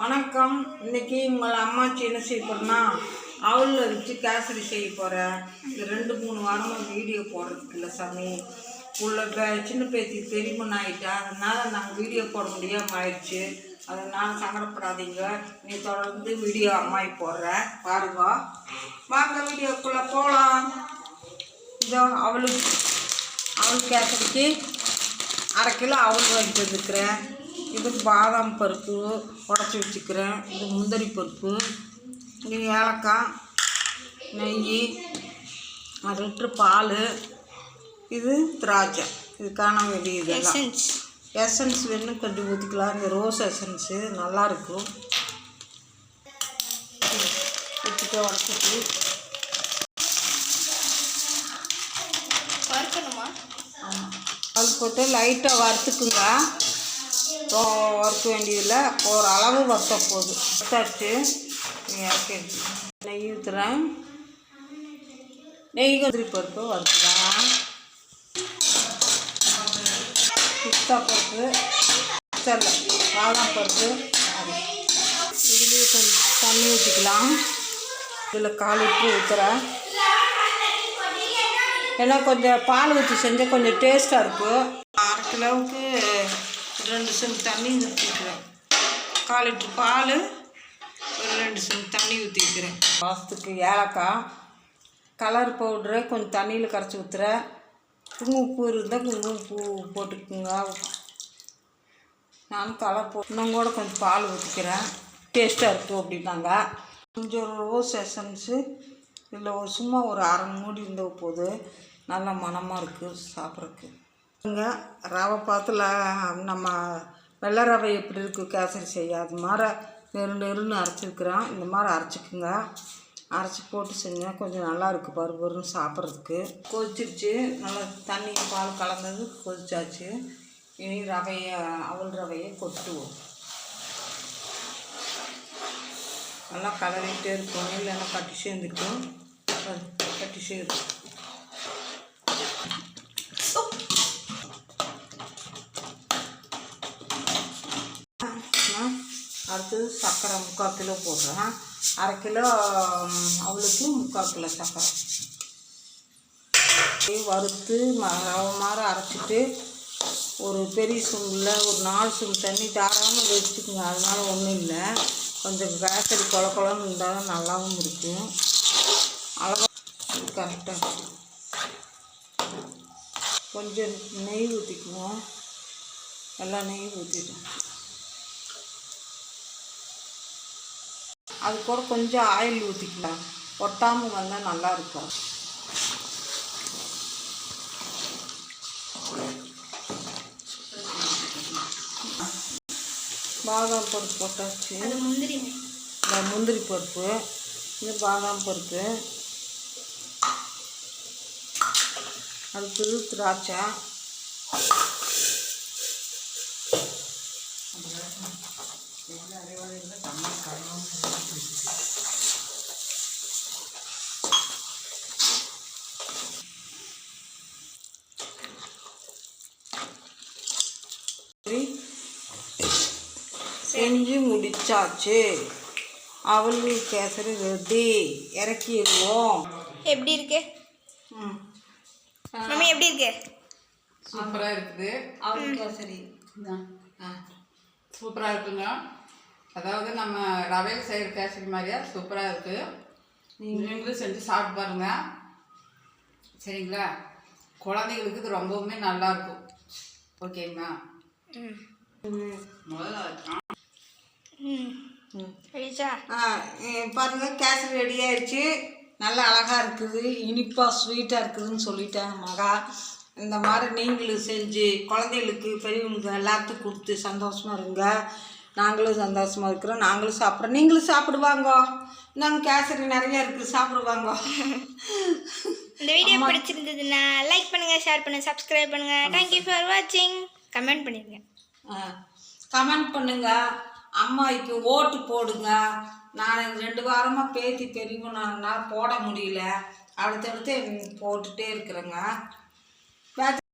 வணக்கம். இன்னைக்கு உங்கள் அம்மாச்சி என்ன செய்ய போறேன்னா அவளில் வச்சு கேசரி செய்ய போகிறேன் இந்த ரெண்டு மூணு வாரமாக வீடியோ போடுறதுக்கு இல்லை சாமி. உள்ள பே சின்ன பேத்தி பெரியமன் ஆகிட்டா அதனால் நாங்கள் வீடியோ போட முடியாமல் ஆயிடுச்சு. அதனால் சங்கடப்படாதீங்க. நீ தொடர்ந்து வீடியோ அம்மாயி போடுறேன் பாருங்க. வாங்க வீடியோக்குள்ளே போகலாம் இதோ அவளுக்கு அவள் கேசரிக்கு அரை கிலோ அவள் வாங்கிட்டு வந்துருக்குறேன். இது பாதாம் பருப்பு உடச்சி வச்சுக்கிறேன். இது முந்திரி பருப்பு. இது ஏலக்காய் நெய் லிட்ரு பால். இது திராட்சை. இது காண வேண்டிய இதெல்லாம் எசன்ஸ் வேணும் கொஞ்சம் ஊற்றிக்கலாம் இந்த ரோஸ் எசன்ஸு நல்லாயிருக்கும் ஊற்றிட்டு உடச்சிட்டு. வறுக்கணுமா? ஆமாம் அது போட்டு லைட்டாக வறுத்துக்குங்க. வறுக்க வேண்டியதில்லை. ஒரு அளவு வறுத்த போதும் வறுத்தாச்சு நீ இறக்கி நெய் ஊற்றுறேன் நெய் கதிரி பருப்பு வறுத்துக்கலாம். குஸ்தா பருப்பு பிஸ்தா பாதாம் பருப்பு இதுலேயே கொஞ்சம் தண்ணி ஊற்றிக்கலாம் இதில் கால் லிட்ரு ஊற்றுறேன் ஏன்னா கொஞ்சம் பால் ஊற்றி செஞ்சால் கொஞ்சம் டேஸ்ட்டாக இருக்கும். அரை கிலோவுக்கு ரெண்டு செம்பு தண்ணி ஊற்றிக்கிறேன் கால் லிட்ரு பால் ஒரு ரெண்டு செம்பு தண்ணி ஊற்றிக்கிறேன் மாதத்துக்கு ஏலக்காய் கலர் பவுட்ரு கொஞ்சம் தண்ணியில் கரைச்சி ஊற்றுறேன் குங்குமப்பூ இருந்தால் குங்குமப்பூ போட்டுக்குங்க. நானும் கலர் போ இன்னும் கூட கொஞ்சம் பால் ஊற்றிக்கிறேன் டேஸ்ட்டாக இருக்கும் அப்படின்னாங்க. கொஞ்சம் ரோஸ் எசன்ஸு இதில் ஒரு சும்மா ஒரு அரை மூடி இருந்தால் போது நல்லா மணமாக இருக்குது சாப்பிட்றதுக்கு. இங்க ரவை பார்த்துல நம்ம வெள்ளை ரவை எப்படி இருக்குது கேசரி செய்ய. அது மாதிரி நெரு நெருன்னு அரைச்சிருக்கிறேன். இந்த மாதிரி அரைச்சிக்குங்க. அரைச்சி போட்டு செஞ்சால் கொஞ்சம் நல்லா இருக்குது பருபருன்னு சாப்பிட்றதுக்கு. கொதிச்சிருச்சு. நல்லா தண்ணி பால் கலந்தது கொதிச்சாச்சு. இனி ரவையை அவல் ரவையை கொட்டுவோம். நல்லா கலரிக்கிட்டே இருக்கும். இல்லைன்னா கட்டி சேர்ந்துக்கும் கட்டி சேரும் அடுத்தது சர்க்கரை முக்கால் கிலோ போடுறேன். அரை கிலோ அவளுக்கு முக்கால் கிலோ சர்க்கரை வறுத்து ம ரவை அரைச்சிட்டு ஒரு பெரிய சுண்டில் ஒரு நாலு சுண்டு தண்ணி தாராமல் வச்சுக்கோங்க அதனால் ஒன்றும் இல்லை. கொஞ்சம் கேசரி கொல கொலன்னு இருந்தாலும் நல்லாவும் இருக்கும். அளவு கரெக்டாக கொஞ்சம் நெய் ஊற்றிக்குவோம் எல்லா நெய் ஊற்றிடும் அது கூட கொஞ்சம் ஆயில் ஊற்றிக்கலாம் ஒட்டாமல் வந்தால் நல்லா இருக்கும் பாதாம் பருப்பு போட்டாச்சு. முந்திரி. இந்த முந்திரி பருப்பு இந்த பாதாம் பருப்பு அடுத்தது திராட்சை. செஞ்சு முடிச்சாச்சு. அவல் கேசரி ரெடி இறக்கிடுவோம். எப்படி இருக்கு? ம். மம்மி எப்படி இருக்கு? சூப்பராக இருக்குது. அவல் கேசரி. ஆ சூப்பராக இருக்குங்க. அதாவது நம்ம ரவையில் செய்கிற கேசரி மாதிரியா? சூப்பராக இருக்குது நீங்களும் செஞ்சு சாப்பிட்டு பாருங்க. சரிங்களா? குழந்தைங்களுக்கு இது ரொம்பவுமே நல்லா இருக்கும். ஓகேங்களா? பாருங்க கேசரி ரெடி ஆயிடுச்சு நல்லா அழகாக இருக்குது. இனிப்பாக ஸ்வீட்டாக இருக்குதுன்னு சொல்லிட்டேன் மகா. இந்த மாதிரி நீங்களும் செஞ்சு குழந்தைகளுக்கு பெரியவங்களுக்கு எல்லாத்துக்கும் கொடுத்து சந்தோஷமா இருங்க. நாங்களும் சந்தோஷமா இருக்கிறோம். நாங்களும் சாப்பிட்றோம். நீங்களும் சாப்பிடுவாங்க. நாங்கள் கேசரி நிறைய இருக்குது சாப்பிடுவாங்க. இந்த வீடியோ பிடிச்சிருந்ததுன்னா லைக் பண்ணுங்க ஷேர் பண்ணுங்க சப்ஸ்கிரைப் பண்ணுங்க. தேங்க்யூ ஃபார் வாட்சிங் கமெண்ட் பண்ணிருங்க. கமெண்ட் பண்ணுங்க. அம்மாவுக்கு ஓட்டு போடுங்க. நான் ரெண்டு வாரமாக பேத்தி பெரியவனால போட முடியல. அடுத்தடுத்து போட்டுட்டே இருக்கிறேங்க.